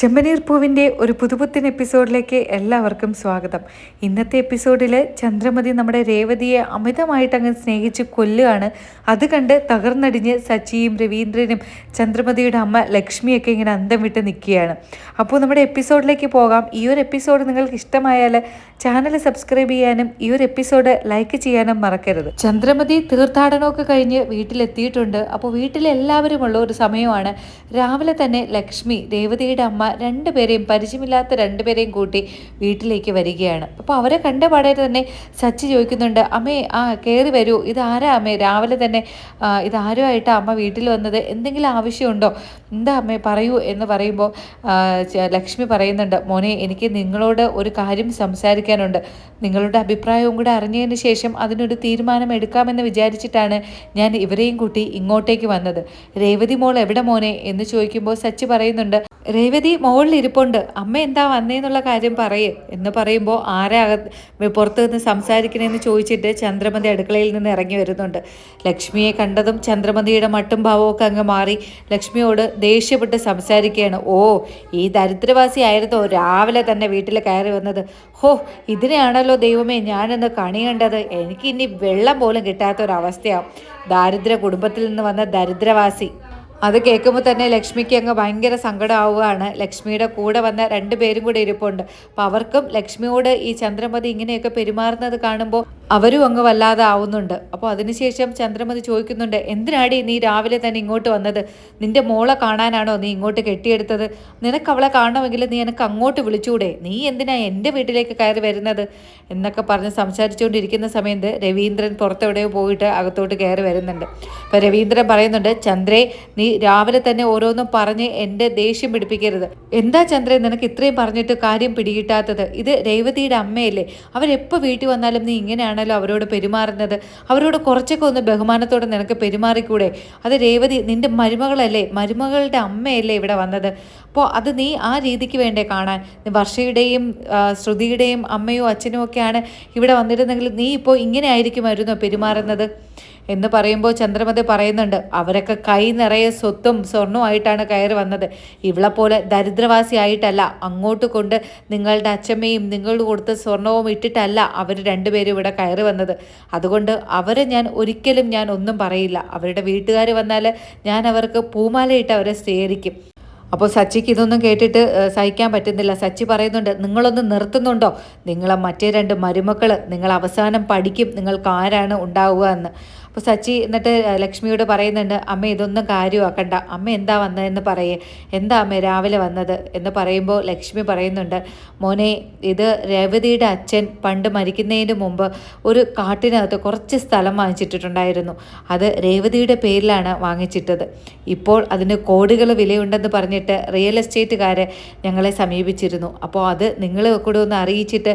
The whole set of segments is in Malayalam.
ചെമ്പനീർ പൂവിന്റെ ഒരു പുതുപുത്തൻ എപ്പിസോഡിലേക്ക് എല്ലാവർക്കും സ്വാഗതം. ഇന്നത്തെ എപ്പിസോഡിൽ ചന്ദ്രമതി നമ്മുടെ രേവതിയെ അമിതമായിട്ട് അങ്ങ് സ്നേഹിച്ച് കൊല്ലുകയാണ്. അത് കണ്ട് തകർന്നടിഞ്ഞ് സച്ചിയും രവീന്ദ്രനും ചന്ദ്രമതിയുടെ അമ്മ ലക്ഷ്മിയൊക്കെ ഇങ്ങനെ അന്തം വിട്ട് നിൽക്കുകയാണ്. അപ്പോൾ നമ്മുടെ എപ്പിസോഡിലേക്ക് പോകാം. ഈ ഒരു എപ്പിസോഡ് നിങ്ങൾക്ക് ഇഷ്ടമായാൽ ചാനൽ സബ്സ്ക്രൈബ് ചെയ്യാനും ഈ ഒരു എപ്പിസോഡ് ലൈക്ക് ചെയ്യാനും മറക്കരുത്. ചന്ദ്രമതി തീർത്ഥാടനമൊക്കെ കഴിഞ്ഞ് വീട്ടിലെത്തിയിട്ടുണ്ട്. അപ്പോൾ വീട്ടിലെല്ലാവരുമുള്ള ഒരു സമയമാണ് രാവിലെ തന്നെ ലക്ഷ്മി രേവതിയുടെ അമ്മ രണ്ടുപേരെയും പരിചയമില്ലാത്ത രണ്ടുപേരെയും കൂട്ടി വീട്ടിലേക്ക് വരികയാണ്. അപ്പോൾ അവരെ കണ്ട പാടേ തന്നെ സച്ചി ചോദിക്കുന്നുണ്ട് അമ്മേ ആ കയറി വരൂ. ഇതാരാ അമ്മേ? രാവിലെ തന്നെ ഇതാരോ ഇതാരുമായിട്ടാണ് അമ്മ വീട്ടിൽ വന്നത്? എന്തെങ്കിലും ആവശ്യമുണ്ടോ? എന്താ അമ്മേ പറയൂ എന്ന് പറയുമ്പോൾ ലക്ഷ്മി പറയുന്നുണ്ട് മോനെ എനിക്ക് നിങ്ങളോട് ഒരു കാര്യം സംസാരിക്കാനുണ്ട്. നിങ്ങളുടെ അഭിപ്രായവും കൂടെ അറിഞ്ഞതിന് ശേഷം അതിനൊരു തീരുമാനം എടുക്കാമെന്ന് വിചാരിച്ചിട്ടാണ് ഞാൻ ഇവരെയും കൂട്ടി ഇങ്ങോട്ടേക്ക് വന്നത്. രേവതി മോൾ എവിടെ മോനെ? എന്ന് ചോദിക്കുമ്പോൾ സച്ചി പറയുന്നുണ്ട് രേവതി മുകളിൽ ഇരിപ്പുണ്ട് അമ്മ എന്താ വന്നേന്നുള്ള കാര്യം പറയേ എന്ന് പറയുമ്പോൾ ആരാ പുറത്ത് നിന്ന് സംസാരിക്കണേന്ന് ചോദിച്ചിട്ട് ചന്ദ്രമതി അടുക്കളയിൽ നിന്ന് ഇറങ്ങി വരുന്നുണ്ട്. ലക്ഷ്മിയെ കണ്ടതും ചന്ദ്രമതിയുടെ മട്ടും ഭാവമൊക്കെ അങ്ങ് മാറി. ലക്ഷ്മിയോട് ദേഷ്യപ്പെട്ട് സംസാരിക്കുകയാണ്. ഓ ഈ ദരിദ്രവാസി ആയിരുന്നോ രാവിലെ തന്നെ വീട്ടിൽ കയറി വന്നത്. ഹോ ഇതിനെയാണല്ലോ ദൈവമേ ഞാനിന്ന് കണി കണ്ടത്. എനിക്ക് ഇനി വെള്ളം പോലും കിട്ടാത്തൊരവസ്ഥയാണ് ദാരിദ്ര്യ കുടുംബത്തിൽ നിന്ന് വന്ന ദരിദ്രവാസി. അത് കേൾക്കുമ്പോൾ തന്നെ ലക്ഷ്മിക്ക് അങ്ങ് ഭയങ്കര സങ്കടമാവുകയാണ് ലക്ഷ്മിയുടെ കൂടെ വന്ന രണ്ട് പേരും കൂടെ ഇരിപ്പുണ്ട്. അപ്പം അവർക്കും ലക്ഷ്മിയോട് ഈ ചന്ദ്രമതി ഇങ്ങനെയൊക്കെ പെരുമാറുന്നത് കാണുമ്പോൾ അവരും അങ്ങ് വല്ലാതെ ആവുന്നുണ്ട്. അപ്പോൾ അതിനുശേഷം ചന്ദ്രമതി ചോദിക്കുന്നുണ്ട് എന്തിനാടി നീ രാവിലെ തന്നെ ഇങ്ങോട്ട് വന്നത്? നിന്റെ മോളെ കാണാനാണോ നീ ഇങ്ങോട്ട് കെട്ടിയെടുത്തത്? നിനക്ക് അവളെ കാണണമെങ്കിൽ നീ എനിക്ക് അങ്ങോട്ട് വിളിച്ചൂടെ? നീ എന്തിനാ എന്റെ വീട്ടിലേക്ക് കയറി വരുന്നത്? എന്നൊക്കെ പറഞ്ഞ് സംസാരിച്ചുകൊണ്ടിരിക്കുന്ന സമയത്ത് രവീന്ദ്രൻ പുറത്തെവിടെയോ പോയിട്ട് അകത്തോട്ട് കയറി വരുന്നുണ്ട്. അപ്പോൾ രവീന്ദ്രൻ പറയുന്നുണ്ട് ചന്ദ്രേ നീ രാവിലെ തന്നെ ഓരോന്നും പറഞ്ഞ് എന്റെ ദേഷ്യം പിടിപ്പിക്കരുത്. എന്താ ചന്ദ്രൻ നിനക്ക് ഇത്രയും പറഞ്ഞിട്ട് കാര്യം പിടികിട്ടാത്തത്? ഇത് രേവതിയുടെ അമ്മയല്ലേ? അവരെപ്പോൾ വീട്ടിൽ വന്നാലും നീ ഇങ്ങനെയാണല്ലോ അവരോട് പെരുമാറുന്നത്? അവരോട് കുറച്ചൊക്കെ ഒന്ന് ബഹുമാനത്തോടെ നിനക്ക് പെരുമാറിക്കൂടെ? അത് രേവതി നിന്റെ മരുമകളല്ലേ? മരുമകളുടെ അമ്മയല്ലേ ഇവിടെ വന്നത്? അപ്പോൾ അത് നീ ആ രീതിക്ക് വേണ്ടേ കാണാൻ? വർഷയുടെയും ശ്രുതിയുടെയും അമ്മയോ അച്ഛനും ഒക്കെയാണ് ഇവിടെ വന്നിരുന്നെങ്കിൽ നീ ഇപ്പോൾ ഇങ്ങനെ ആയിരിക്കുമായിരുന്നോ പെരുമാറുന്നത്? എന്ന് പറയുമ്പോൾ ചന്ദ്രമതി പറയുന്നുണ്ട് അവരൊക്കെ കൈ നിറയെ സ്വത്തും സ്വർണവുമായിട്ടാണ് കയറി വന്നത്. ഇവളെ പോലെ ദരിദ്രവാസി ആയിട്ടല്ല. അങ്ങോട്ട് കൊണ്ട് നിങ്ങളുടെ അച്ഛമ്മയും നിങ്ങൾ കൊടുത്ത സ്വർണവും ഇട്ടിട്ടല്ല അവർ രണ്ടുപേരും ഇവിടെ കയറി വന്നത്. അതുകൊണ്ട് അവരെ ഞാൻ ഒരിക്കലും ഞാൻ ഒന്നും പറയില്ല. അവരുടെ വീട്ടുകാർ വന്നാൽ ഞാൻ അവർക്ക് പൂമാലയിട്ട് അവരെ സ്വീകരിക്കും. അപ്പോൾ സച്ചിക്ക് ഇതൊന്നും കേട്ടിട്ട് സഹിക്കാൻ പറ്റുന്നില്ല. സച്ചി പറയുന്നുണ്ട് നിങ്ങളൊന്ന് നിർത്തുന്നുണ്ടോ? നിങ്ങളെ മറ്റേ രണ്ട് മരുമക്കൾ നിങ്ങൾ അവസാനം പഠിക്കും. നിങ്ങൾക്ക് ആരാണ് ഉണ്ടാവുക എന്ന്. അപ്പോൾ സച്ചി എന്നിട്ട് ലക്ഷ്മിയോട് പറയുന്നുണ്ട് അമ്മ ഇതൊന്നും കാര്യമാക്കണ്ട. അമ്മ എന്താ വന്നതെന്ന് പറയേ. എന്താ അമ്മ രാവിലെ വന്നത്? എന്ന് പറയുമ്പോൾ ലക്ഷ്മി പറയുന്നുണ്ട് മോനെ ഇത് രേവതിയുടെ അച്ഛൻ പണ്ട് മരിക്കുന്നതിന് മുമ്പ് ഒരു കാട്ടിനകത്ത് കുറച്ച് സ്ഥലം വാങ്ങിച്ചിട്ടിട്ടുണ്ടായിരുന്നു. അത് രേവതിയുടെ പേരിലാണ് വാങ്ങിച്ചിട്ടത്. ഇപ്പോൾ അതിന് കോടികൾ വിലയുണ്ടെന്ന് പറഞ്ഞിട്ട് റിയൽ എസ്റ്റേറ്റുകാർ ഞങ്ങളെ സമീപിച്ചിരുന്നു. അപ്പോൾ അത് നിങ്ങൾ കൂടെ ഒന്ന് അറിയിച്ചിട്ട്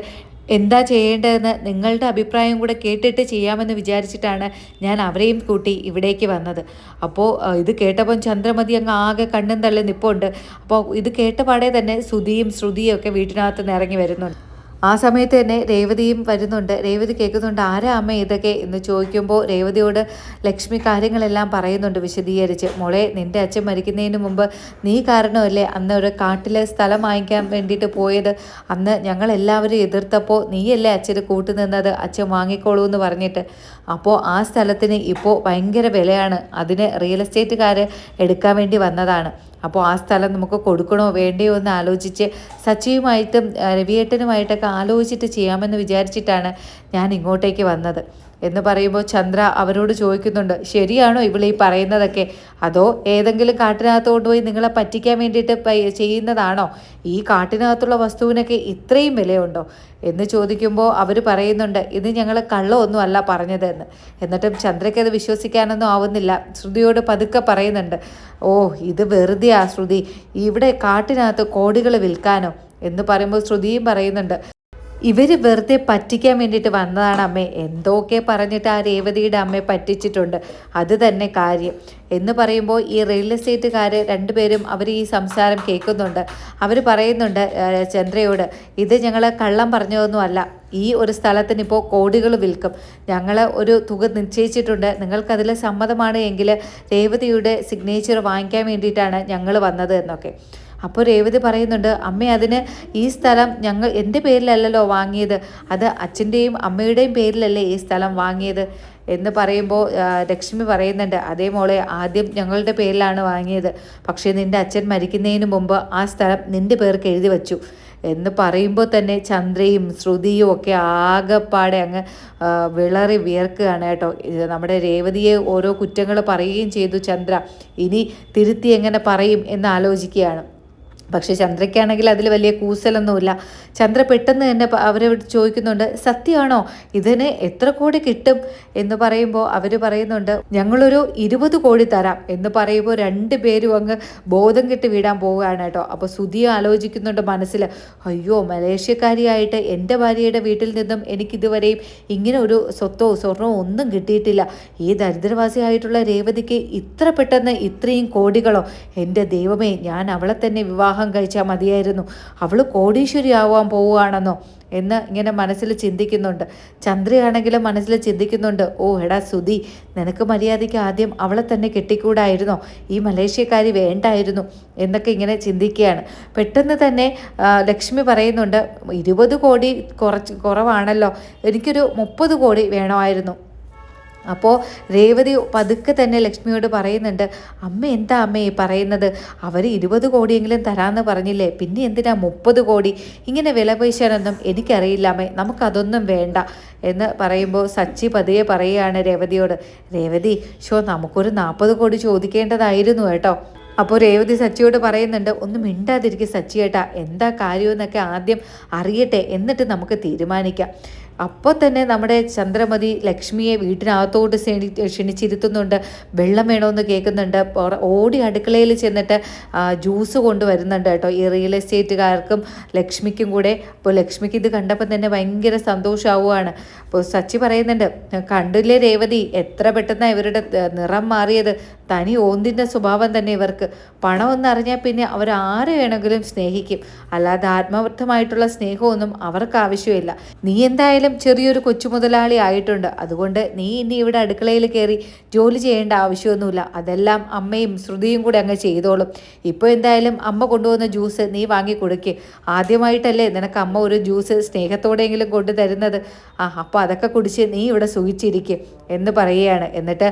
എന്താ ചെയ്യേണ്ടതെന്ന് നിങ്ങളുടെ അഭിപ്രായം കൂടെ കേട്ടിട്ട് ചെയ്യാമെന്ന് വിചാരിച്ചിട്ടാണ് ഞാൻ അവരെയും കൂട്ടി ഇവിടേക്ക് വന്നത്. അപ്പോൾ ഇത് കേട്ടപ്പം ചന്ദ്രമതി അങ്ങ് ആകെ കണ്ണും തള്ളി നിപ്പുണ്ട്. അപ്പോൾ ഇത് കേട്ട പാടെ തന്നെ ശ്രുതിയും ശ്രുതിയും ഒക്കെ വീട്ടിനകത്ത് നിന്ന് ഇറങ്ങി വരുന്നുണ്ട്. ആ സമയത്ത് തന്നെ രേവതിയും വരുന്നുണ്ട്. രേവതി കേൾക്കുന്നുണ്ട് ആരാ അമ്മ ഇതൊക്കെ? എന്ന് ചോദിക്കുമ്പോൾ രേവതിയോട് ലക്ഷ്മി കാര്യങ്ങളെല്ലാം പറയുന്നുണ്ട് വിശദീകരിച്ച്. മോളെ നിന്റെ അച്ഛൻ മരിക്കുന്നതിന് മുമ്പ് നീ കാരണമല്ലേ അന്ന് ഒരു കാട്ടിലെ സ്ഥലം വാങ്ങിക്കാൻ വേണ്ടിയിട്ട് പോയത്? അന്ന് ഞങ്ങളെല്ലാവരും എതിർത്തപ്പോൾ നീയല്ലേ അച്ഛന് കൂട്ടുനിന്നത് അച്ഛൻ വാങ്ങിക്കോളൂ എന്ന് പറഞ്ഞിട്ട്. അപ്പോൾ ആ സ്ഥലത്തിന് ഇപ്പോൾ ഭയങ്കര വിലയാണ്. അതിന് റിയൽ എസ്റ്റേറ്റുകാർ എടുക്കാൻ വേണ്ടി വന്നതാണ്. അപ്പോൾ ആ സ്ഥലം നമുക്ക് കൊടുക്കണോ വേണ്ടയോ എന്ന് ആലോചിച്ച് സച്ചിയുമായിട്ടും രവിയേട്ടനുമായിട്ടൊക്കെ ആലോചിച്ചിട്ട് ചെയ്യാമെന്ന് വിചാരിച്ചിട്ടാണ് ഞാൻ ഇങ്ങോട്ടേക്ക് വന്നത്. എന്ന് പറയുമ്പോൾ ചന്ദ്ര അവരോട് ചോദിക്കുന്നുണ്ട് ശരിയാണോ ഇവളീ പറയുന്നതൊക്കെ? അതോ ഏതെങ്കിലും കാട്ടിനകത്ത് കൊണ്ടുപോയി നിങ്ങളെ പറ്റിക്കാൻ വേണ്ടിയിട്ട് ചെയ്യുന്നതാണോ? ഈ കാട്ടിനകത്തുള്ള വസ്തുവിനൊക്കെ ഇത്രയും വിലയുണ്ടോ? എന്ന് ചോദിക്കുമ്പോൾ അവർ പറയുന്നുണ്ട് ഇത് ഞങ്ങൾ കള്ളമൊന്നും അല്ല പറഞ്ഞതെന്ന്. എന്നിട്ടും ചന്ദ്രയ്ക്ക് അത് വിശ്വസിക്കാനൊന്നും ആവുന്നില്ല. ശ്രുതിയോട് പതുക്കെ പറയുന്നുണ്ട് ഓ ഇത് വെറുതെയാ ശ്രുതി. ഇവിടെ കാട്ടിനകത്ത് കോടികൾ വിൽക്കാനോ? എന്ന് പറയുമ്പോൾ ശ്രുതിയും പറയുന്നുണ്ട് ഇവർ വെറുതെ പറ്റിക്കാൻ വേണ്ടിയിട്ട് വന്നതാണ് അമ്മേ. എന്തൊക്കെ പറഞ്ഞിട്ട് ആ രേവതിയുടെ അമ്മയെ പറ്റിച്ചിട്ടുണ്ട്. അത് തന്നെ കാര്യം. എന്ന് പറയുമ്പോൾ ഈ റിയൽ എസ്റ്റേറ്റുകാർ രണ്ടുപേരും അവർ ഈ സംസാരം കേൾക്കുന്നുണ്ട്. അവർ പറയുന്നുണ്ട് ചന്ദ്രയോട് ഇത് ഞങ്ങൾ കള്ളം പറഞ്ഞതൊന്നുമല്ല. ഈ ഒരു സ്ഥലത്തിന് ഇപ്പോൾ കോടികൾ വിൽക്കും. ഞങ്ങൾ ഒരു തുക നിശ്ചയിച്ചിട്ടുണ്ട്. നിങ്ങൾക്കതിൽ സമ്മതമാണ് എങ്കിൽ രേവതിയുടെ സിഗ്നേച്ചർ വാങ്ങിക്കാൻ വേണ്ടിയിട്ടാണ് ഞങ്ങൾ വന്നത് എന്നൊക്കെ. അപ്പോൾ രേവതി പറയുന്നുണ്ട് അമ്മ അതിന് ഈ സ്ഥലം ഞങ്ങൾ എന്റെ പേരിലല്ലല്ലോ വാങ്ങിയത്. അത് അച്ഛന്റെയും അമ്മയുടെയും പേരിലല്ലേ ഈ സ്ഥലം വാങ്ങിയത്? എന്ന് പറയുമ്പോൾ ലക്ഷ്മി പറയുന്നുണ്ട് അതേ മോളെ ആദ്യം ഞങ്ങളുടെ പേരിലാണ് വാങ്ങിയത്. പക്ഷേ നിന്റെ അച്ഛൻ മരിക്കുന്നതിന് മുമ്പ് ആ സ്ഥലം നിന്റെ പേർക്ക് എഴുതി വച്ചു. എന്ന് പറയുമ്പോൾ തന്നെ ചന്ദ്രയും ശ്രുതിയും ഒക്കെ ആകെപ്പാടെ അങ്ങ് വിളറി വിയർക്കുകയാണ് കേട്ടോ. നമ്മുടെ രേവതിയെ ഓരോ കുറ്റങ്ങൾ പറയുകയും ചെയ്തു ചന്ദ്ര. ഇനി തിരുത്തി എങ്ങനെ പറയും എന്ന് ആലോചിക്കുകയാണ്. പക്ഷേ ചന്ദ്രയ്ക്കാണെങ്കിൽ അതിൽ വലിയ കൂസലൊന്നുമില്ല. ചന്ദ്ര പെട്ടെന്ന് തന്നെ അവരെ ചോദിക്കുന്നുണ്ട് സത്യമാണോ? ഇതിന് എത്ര കോടി കിട്ടും? എന്ന് പറയുമ്പോൾ അവർ പറയുന്നുണ്ട് ഞങ്ങളൊരു ഇരുപത് കോടി തരാം. എന്ന് പറയുമ്പോൾ രണ്ട് പേരും അങ്ങ് ബോധം കെട്ട് വീടാൻ പോവുകയാണ് കേട്ടോ. അപ്പോൾ സുധി ആലോചിക്കുന്നുണ്ട് മനസ്സിൽ അയ്യോ മലേഷ്യക്കാരിയായിട്ട് എന്റെ ഭാര്യയുടെ വീട്ടിൽ നിന്നും എനിക്കിതുവരെയും ഇങ്ങനെ ഒരു സ്വത്തോ സ്വർണമോ ഒന്നും കിട്ടിയിട്ടില്ല. ഈ ദരിദ്രവാസിയായിട്ടുള്ള രേവതിക്ക് ഇത്ര പെട്ടെന്ന് ഇത്രയും കോടികളോ? എന്റെ ദൈവമേ ഞാൻ അവളെ തന്നെ വിവാഹം കഴിച്ചാൽ മതിയായിരുന്നു. അവൾ കോടീശ്വരി ആവാൻ പോവുകയാണെന്നോ എന്ന് ഇങ്ങനെ മനസ്സിൽ ചിന്തിക്കുന്നുണ്ട്. ചന്ദ്രയാണെങ്കിലും മനസ്സിൽ ചിന്തിക്കുന്നുണ്ട് ഓ എടാ സുധി നിനക്ക് മര്യാദയ്ക്ക് ആദ്യം അവളെ തന്നെ കെട്ടിക്കൂടായിരുന്നോ? ഈ മലേഷ്യക്കാരി വേണ്ടായിരുന്നു എന്നൊക്കെ ഇങ്ങനെ ചിന്തിക്കുകയാണ്. പെട്ടെന്ന് തന്നെ ലക്ഷ്മി പറയുന്നുണ്ട് ഇരുപത് കോടി കുറച്ച് കുറവാണല്ലോ. എനിക്കൊരു മുപ്പത് കോടി വേണമായിരുന്നു അപ്പോൾ രേവതി പതുക്കെ തന്നെ ലക്ഷ്മിയോട് പറയുന്നുണ്ട് അമ്മ എന്താ അമ്മ ഈ പറയുന്നത്? അവർ ഇരുപത് കോടിയെങ്കിലും തരാമെന്ന് പറഞ്ഞില്ലേ പിന്നെ എന്തിനാ മുപ്പത് കോടി? ഇങ്ങനെ വില പൈശാനൊന്നും എനിക്കറിയില്ല അമ്മേ നമുക്കതൊന്നും വേണ്ട. എന്ന് പറയുമ്പോൾ സച്ചി പതിയെ പറയുകയാണ് രേവതിയോട് രേവതി ഷോ നമുക്കൊരു നാൽപ്പത് കോടി ചോദിക്കേണ്ടതായിരുന്നു കേട്ടോ. അപ്പോൾ രേവതി സച്ചിയോട് പറയുന്നുണ്ട് ഒന്നും മിണ്ടാതിരിക്കും സച്ചിയേട്ടാ എന്താ കാര്യമെന്നൊക്കെ ആദ്യം അറിയട്ടെ എന്നിട്ട് നമുക്ക് തീരുമാനിക്കാം. അപ്പോൾ തന്നെ നമ്മുടെ ചന്ദ്രമതി ലക്ഷ്മിയെ വീട്ടിനകത്തോട്ട് ക്ഷണി ക്ഷണിച്ചിരുത്തുന്നുണ്ട്. വെള്ളം വേണമെന്ന് കേൾക്കുന്നുണ്ട്. ഓടി അടുക്കളയിൽ ചെന്നിട്ട് ജ്യൂസ് കൊണ്ടുവരുന്നുണ്ട് കേട്ടോ. ഈ റിയൽ എസ്റ്റേറ്റുകാർക്കും ലക്ഷ്മിക്കും കൂടെ. അപ്പോൾ ലക്ഷ്മിക്ക് ഇത് കണ്ടപ്പോൾ തന്നെ ഭയങ്കര സന്തോഷമാവുകയാണ് അപ്പോൾ സച്ചി പറയുന്നുണ്ട് കണ്ടില്ലേ രേവതി എത്ര പെട്ടെന്നാണ് ഇവരുടെ നിറം മാറിയത്. തനി ഓന്തിന്റെ സ്വഭാവം തന്നെ ഇവർക്ക്. പണം അറിഞ്ഞാൽ പിന്നെ അവർ ആരെ വേണമെങ്കിലും സ്നേഹിക്കും. അല്ലാതെ ആത്മാർത്ഥമായിട്ടുള്ള സ്നേഹമൊന്നും അവർക്ക് ആവശ്യമില്ല. നീ എന്തായാലും എന്തായാലും ചെറിയൊരു കൊച്ചു മുതലാളി ആയിട്ടുണ്ട്. അതുകൊണ്ട് നീ ഇനി ഇവിടെ അടുക്കളയിൽ കയറി ജോലി ചെയ്യേണ്ട ആവശ്യമൊന്നുമില്ല. അതെല്ലാം അമ്മയും ശ്രുതിയും കൂടെ അങ്ങ് ചെയ്തോളും. ഇപ്പോൾ എന്തായാലും അമ്മ കൊണ്ടുവന്ന ജ്യൂസ് നീ വാങ്ങി കൊടുക്കുക ആദ്യമായിട്ടല്ലേ നിനക്ക് അമ്മ ഒരു ജ്യൂസ് സ്നേഹത്തോടെയെങ്കിലും കൊണ്ടു തരുന്നത്. ആ അപ്പോൾ അതൊക്കെ കുടിച്ച് നീ ഇവിടെ സുഖിച്ചിരിക്കും എന്ന് പറയുകയാണ്. എന്നിട്ട്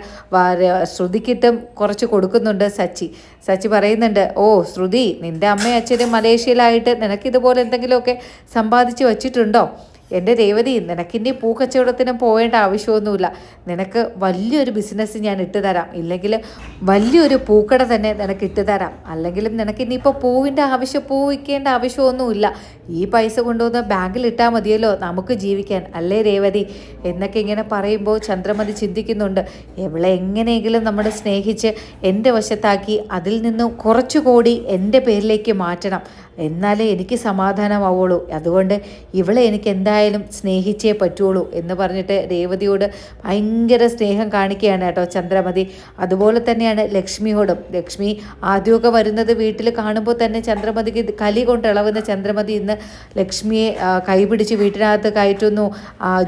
ശ്രുതിക്കിട്ടും കുറച്ച് കൊടുക്കുന്നുണ്ട് സച്ചി. സച്ചി പറയുന്നുണ്ട് ഓ ശ്രുതി നിന്റെ അമ്മയും അച്ഛനും മലേഷ്യയിലായിട്ട് നിനക്കിതുപോലെ എന്തെങ്കിലുമൊക്കെ സമ്പാദിച്ച് വച്ചിട്ടുണ്ടോ? എന്റെ രേവതി നിനക്കിന്റെ പൂക്കച്ചവടത്തിന് പോകേണ്ട ആവശ്യമൊന്നുമില്ല. നിനക്ക് വലിയൊരു ബിസിനസ് ഞാൻ ഇട്ട് തരാം ഇല്ലെങ്കിൽ വലിയൊരു പൂക്കട തന്നെ നിനക്ക് ഇട്ട് തരാം അല്ലെങ്കിലും നിനക്ക് ഇനിയിപ്പോൾ പൂവിന്റെ ആവശ്യം പൂവിക്കേണ്ട ആവശ്യമൊന്നുമില്ല. ഈ പൈസ കൊണ്ടുവന്ന് ബാങ്കിൽ ഇട്ടാൽ മതിയല്ലോ നമുക്ക് ജീവിക്കാൻ. അല്ലേ രേവതി? എന്നൊക്കെ ഇങ്ങനെ പറയുമ്പോൾ ചന്ദ്രമതി ചിന്തിക്കുന്നുണ്ട്. എവിടെ എങ്ങനെയെങ്കിലും നമ്മൾ സ്നേഹിച്ച് എന്റെ വശത്താക്കി അതിൽ നിന്നും കുറച്ചുകൂടി എന്റെ പേരിലേക്ക് മാറ്റണം. എന്നാലേ എനിക്ക് സമാധാനമാവുള്ളൂ. അതുകൊണ്ട് ഇവളെ എനിക്ക് എന്തായാലും സ്നേഹിച്ചേ പറ്റുള്ളൂ എന്ന് പറഞ്ഞിട്ട് രേവതിയോട് ഭയങ്കര സ്നേഹം കാണിക്കുകയാണ് കേട്ടോ ചന്ദ്രമതി. അതുപോലെ തന്നെയാണ് ലക്ഷ്മിയോടും. ലക്ഷ്മി ആദ്യമൊക്കെ വരുന്നത് വീട്ടിൽ കാണുമ്പോൾ തന്നെ ചന്ദ്രമതിക്ക് കലി കൊണ്ട് ഇളവുന്ന ചന്ദ്രമതി ഇന്ന് ലക്ഷ്മിയെ കൈപിടിച്ച് വീട്ടിനകത്ത് കയറ്റുന്നു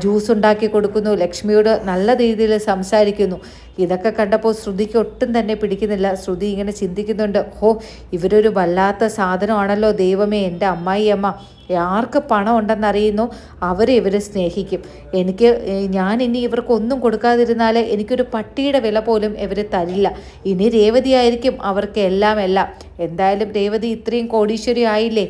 ജ്യൂസ് ഉണ്ടാക്കി കൊടുക്കുന്നു. ലക്ഷ്മിയോട് നല്ല രീതിയിൽ സംസാരിക്കുന്നു. ഇതൊക്കെ കണ്ടപ്പോൾ ശ്രുതിക്ക് ഒട്ടും തന്നെ പിടിക്കുന്നില്ല. ശ്രുതി ഇങ്ങനെ ചിന്തിക്കുന്നുണ്ട് ഹോ ഇവരൊരു വല്ലാത്ത സാധനമാണല്ലോ ദൈവമേ എന്റെ അമ്മായി അമ്മ ആർക്ക് പണം ഉണ്ടെന്നറിയുന്നു? അവരെ ഇവർ സ്നേഹിക്കും. എനിക്ക് ഞാൻ ഇനി ഇവർക്കൊന്നും കൊടുക്കാതിരുന്നാൽ എനിക്കൊരു പട്ടിയുടെ വില പോലും ഇവർ തരില്ല. ഇനി രേവതിയായിരിക്കും അവർക്ക് എല്ലാം എല്ലാം. എന്തായാലും രേവതി ഇത്രയും കോടീശ്വരി ആയില്ലേ?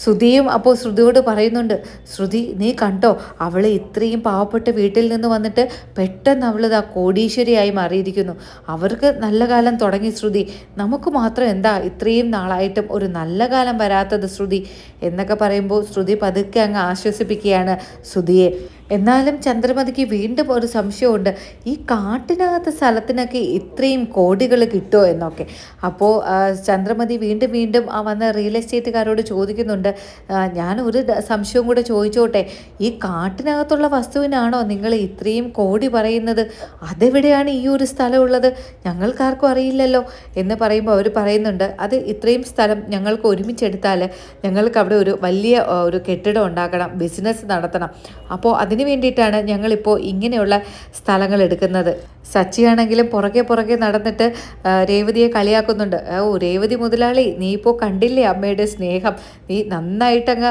ശ്രുതിയും അപ്പോൾ ശ്രുതിയോട് പറയുന്നുണ്ട് ശ്രുതി നീ കണ്ടോ? അവൾ ഇത്രയും പാവപ്പെട്ട വീട്ടിൽ നിന്ന് വന്നിട്ട് പെട്ടെന്ന് അവൾ ഇതാ കോടീശ്വരിയായി മാറിയിരിക്കുന്നു. അവർക്ക് നല്ല കാലം തുടങ്ങി ശ്രുതി. നമുക്ക് മാത്രം എന്താ ഇത്രയും നാളായിട്ടും ഒരു നല്ല കാലം വരാത്തത് ശ്രുതി? എന്നൊക്കെ പറയുമ്പോൾ ശ്രുതി പതുക്കെ അങ്ങ് ആശ്വസിപ്പിക്കുകയാണ്. ശ്രുതിയെ എന്നാലും ചന്ദ്രമതിക്ക് വീണ്ടും ഒരു സംശയമുണ്ട്. ഈ കാട്ടിനകത്ത് സ്ഥലത്തിനൊക്കെ ഇത്രയും കോടികൾ കിട്ടുമോ എന്നൊക്കെ. അപ്പോൾ ചന്ദ്രമതി വീണ്ടും വീണ്ടും ആ വന്ന റിയൽ എസ്റ്റേറ്റുകാരോട് ചോദിക്കുന്നുണ്ട്. ഞാൻ ഒരു സംശയവും കൂടെ ചോദിച്ചോട്ടെ. ഈ കാട്ടിനകത്തുള്ള വസ്തുവിനാണോ നിങ്ങൾ ഇത്രയും കോടി പറയുന്നത്? അതെവിടെയാണ് ഈ ഒരു സ്ഥലമുള്ളത് ഞങ്ങൾക്കാർക്കും അറിയില്ലല്ലോ എന്ന് പറയുമ്പോൾ അവർ പറയുന്നുണ്ട്. അത് ഇത്രയും സ്ഥലം ഞങ്ങൾക്ക് ഒരുമിച്ചെടുത്താൽ ഞങ്ങൾക്ക് അവിടെ ഒരു വലിയ ഒരു കെട്ടിടം ഉണ്ടാക്കണം ബിസിനസ് നടത്തണം. അപ്പോൾ അതിന് വേണ്ടിയിട്ടാണ് ഞങ്ങളിപ്പോൾ ഇങ്ങനെയുള്ള സ്ഥലങ്ങൾ എടുക്കുന്നത്. സച്ചിയാണെങ്കിലും പുറകെ പുറകെ നടന്നിട്ട് രേവതിയെ കളിയാക്കുന്നുണ്ട്. ഓ രേവതി മുതലാളി നീ ഇപ്പോൾ കണ്ടില്ലേ അമ്മയുടെ സ്നേഹം? നീ നന്നായിട്ടങ്ങ്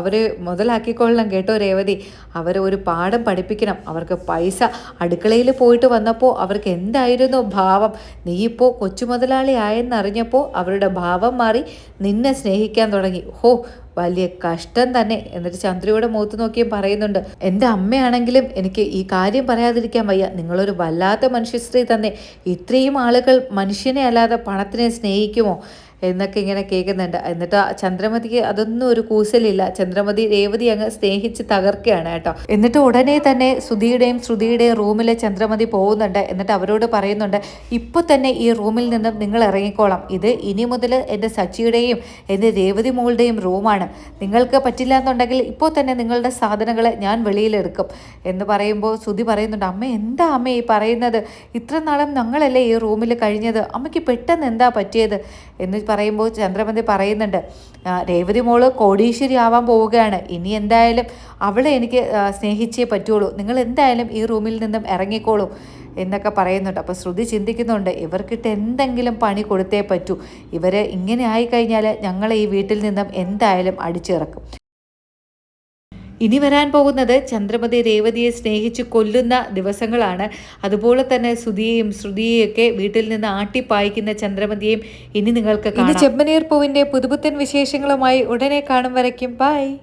അവരെ മുതലാക്കിക്കൊള്ളണം കേട്ടോ രേവതി. അവരെ ഒരു പാഠം പഠിപ്പിക്കണം. അവർക്ക് പൈസ അടുക്കളയിൽ പോയിട്ട് വന്നപ്പോൾ അവർക്ക് എന്തായിരുന്നു ഭാവം? നീ ഇപ്പോൾ കൊച്ചു മുതലാളി ആയെന്നറിഞ്ഞപ്പോൾ അവരുടെ ഭാവം മാറി നിന്നെ സ്നേഹിക്കാൻ തുടങ്ങി. ഹോ വലിയ കഷ്ടം തന്നെ. എന്നിട്ട് ചന്ദ്രയുടെ മുഖത്ത് നോക്കിയും പറയുന്നുണ്ട് എന്റെ അമ്മയാണെങ്കിലും എനിക്ക് ഈ കാര്യം പറയാതിരിക്കാൻ വയ്യ. നിങ്ങളൊരു വല്ലാത്ത മനുഷ്യ സ്ത്രീ തന്നെ. ഇത്രയും ആളുകൾ മനുഷ്യനെ അല്ലാതെ പണത്തിനെ സ്നേഹിക്കുമോ? എന്നൊക്കെ ഇങ്ങനെ കേൾക്കുന്നുണ്ട്. എന്നിട്ട് ചന്ദ്രമതിക്ക് അതൊന്നും ഒരു കൂസലില്ല. ചന്ദ്രമതി രേവതി അങ്ങ് സ്നേഹിച്ച് തകർക്കുകയാണ് കേട്ടോ. എന്നിട്ട് ഉടനെ തന്നെ സുധിയുടെയും ശ്രുതിയുടെയും റൂമിൽ ചന്ദ്രമതി പോകുന്നുണ്ട്. എന്നിട്ട് അവരോട് പറയുന്നുണ്ട് ഇപ്പോൾ തന്നെ ഈ റൂമിൽ നിന്നും നിങ്ങൾ ഇറങ്ങിക്കോളാം. ഇത് ഇനി മുതൽ എന്റെ സച്ചിയുടെയും എന്റെ രേവതി മോളുടെയും റൂമാണ്. നിങ്ങൾക്ക് പറ്റില്ല എന്നുണ്ടെങ്കിൽ ഇപ്പോൾ തന്നെ നിങ്ങളുടെ സാധനങ്ങൾ ഞാൻ വെളിയിലെടുക്കും എന്ന് പറയുമ്പോൾ സുധി പറയുന്നുണ്ട് അമ്മ എന്താ അമ്മ ഈ പറയുന്നത്? ഇത്ര നാളും ഞങ്ങളല്ലേ ഈ റൂമിൽ കഴിഞ്ഞത്? അമ്മയ്ക്ക് പെട്ടെന്ന് എന്താ പറ്റിയത്? എന്ന് പറയുമ്പോൾ ചന്ദ്രമതി പറയുന്നുണ്ട് രേവതി മോൾ കോടീശ്വരി ആവാൻ പോവുകയാണ്. ഇനി എന്തായാലും അവളെ എനിക്ക് സ്നേഹിച്ചേ പറ്റുള്ളൂ. നിങ്ങൾ എന്തായാലും ഈ റൂമിൽ നിന്നും ഇറങ്ങിക്കോളൂ എന്നൊക്കെ പറയുന്നുണ്ട്. അപ്പോൾ ശ്രുതി ചിന്തിക്കുന്നുണ്ട് ഇവർക്കിട്ട് എന്തെങ്കിലും പണി കൊടുത്തേ പറ്റൂ. ഇവർ ഇങ്ങനെ ആയിക്കഴിഞ്ഞാൽ ഞങ്ങളെ ഈ വീട്ടിൽ നിന്നും എന്തായാലും അടിച്ചിറക്കും. ഇനി വരാൻ പോകുന്നത് ചന്ദ്രമതി രേവതിയെ സ്നേഹിച്ച് കൊല്ലുന്ന ദിവസങ്ങളാണ്. അതുപോലെ തന്നെ സുധിയെയും ശ്രുതിയെയൊക്കെ വീട്ടിൽ നിന്ന് ആട്ടിപ്പായിക്കുന്ന ചന്ദ്രമതിയെയും ഇനി നിങ്ങൾക്ക് കാണാം. ചെമ്മനീർ പൂവിന്റെ പുതുപുത്തൻ വിശേഷങ്ങളുമായി ഉടനെ കാണും വരയ്ക്കും. ബൈ.